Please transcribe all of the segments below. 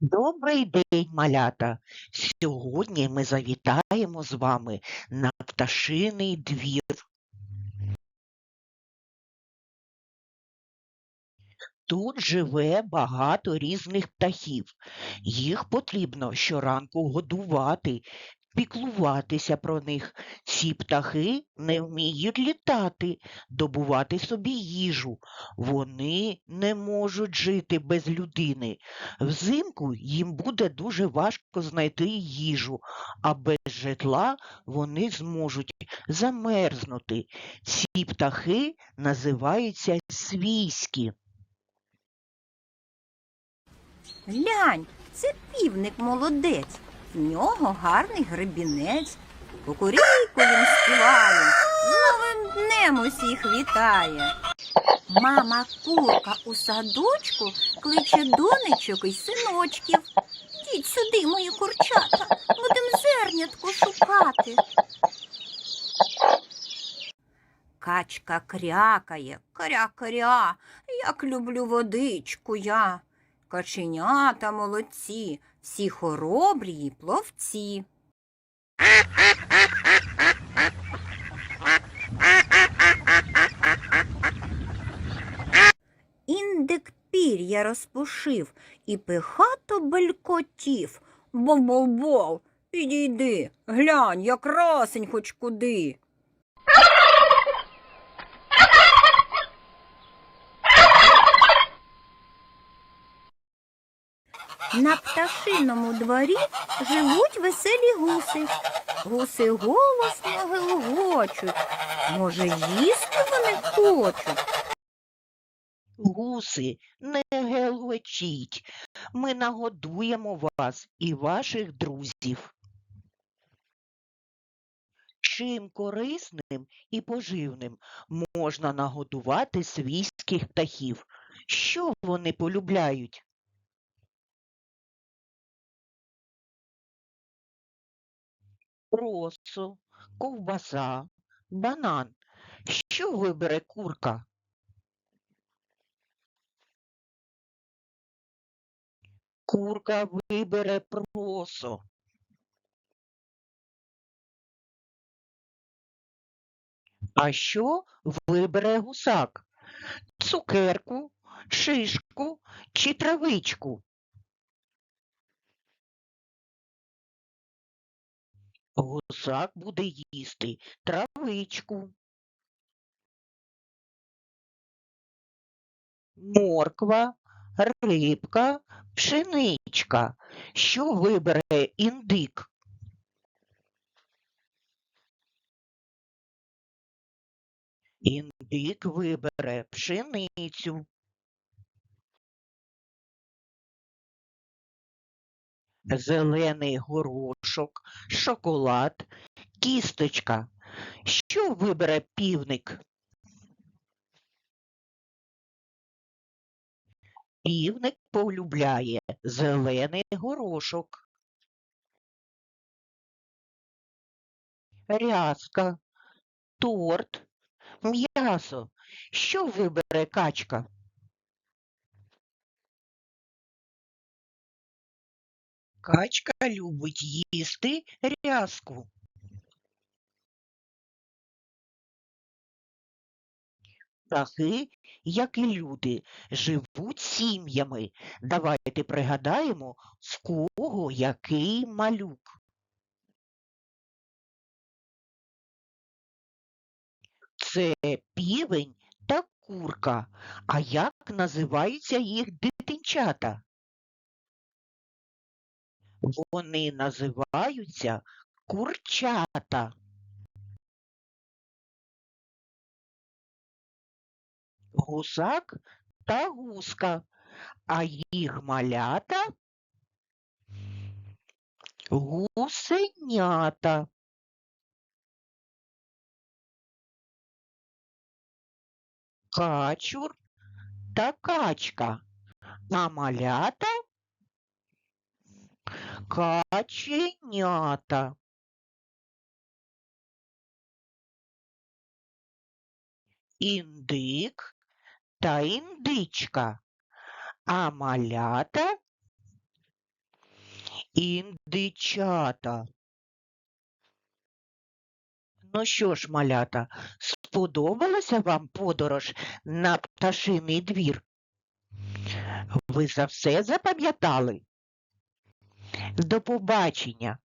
Добрий день, малята! Сьогодні ми завітаємо з вами на пташиний двір. Тут живе багато різних птахів. Їх потрібно щоранку годувати, піклуватися про них. Ці птахи не вміють літати, добувати собі їжу. Вони не можуть жити без людини. Взимку їм буде дуже важко знайти їжу, а без житла вони зможуть замерзнути. Ці птахи називаються свійські. Глянь, це півник молодець. В нього гарний гребінець. Кукурійку він співає, з новим днем усіх вітає. Мама курка у садочку кличе донечок і синочків. Діть сюди, мої курчата, будем зернятку шукати. Качка крякає, кря-кря, як люблю водичку я. Каченята молодці, всі хоробрі пловці. Індик пір'я розпушив і пихато белькотів. Бов-бов-бов, підійди, глянь, як красень хоч куди. На пташиному дворі живуть веселі гуси. Гуси голосно гелгочуть. Може, їсти вони хочуть. Гуси, не гелгочіть. Ми нагодуємо вас і ваших друзів. Чим корисним і поживним можна нагодувати свійських птахів? Що вони полюбляють? Просо, ковбаса, банан. Що вибере курка? Курка вибере просо. А що вибере гусак? Цукерку, шишку чи травичку? Гусак буде їсти травичку. Морква, рибка, пшеничка. Що вибере індик? Індик вибере пшеницю. Зелений горошок, шоколад, кісточка. Що вибере півник? Півник полюбляє зелений горошок. Рязка, торт, м'ясо. Що вибере качка? Качка любить їсти рязку. Птахи, як і люди, живуть сім'ями. Давайте пригадаємо, в кого який малюк. Це півень та курка. А як називаються їх дитинчата? Вони називаються курчата. Гусак та гуска, а їх малята гусенята. Качур та качка, а малята каченята. Індик та індичка, а малята індичата. Ну що ж, малята, сподобалася вам подорож на пташиний двір? Ви за все запам'ятали? До побачення!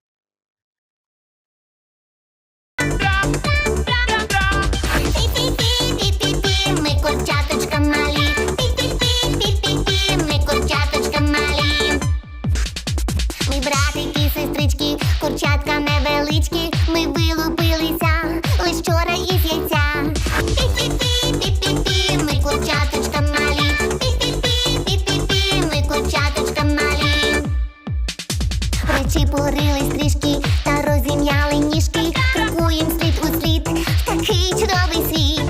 Причепурились трішки та розім'яли ніжки. Крокуєм слід у слід в такий чудовий світ.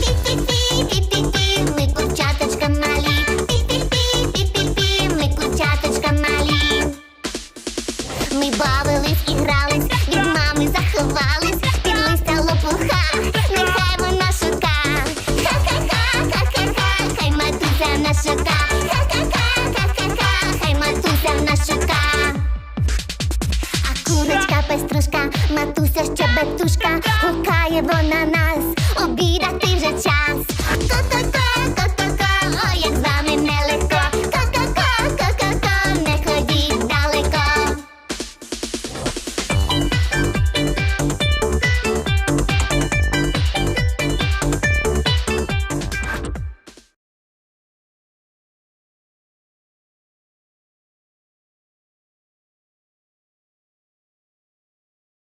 Пі-пі-пі-пі-пі-пі, ми курчаточка малі. Пі-пі-пі-пі-пі-пі, ми курчаточка малі. Ми бавились і грались, від мами заховались, під лопуха, нехай вона шука. Ха-ха-ха, хай матуся нас шука. А курочка пеструшка, матуся щебетушка, гукає вона на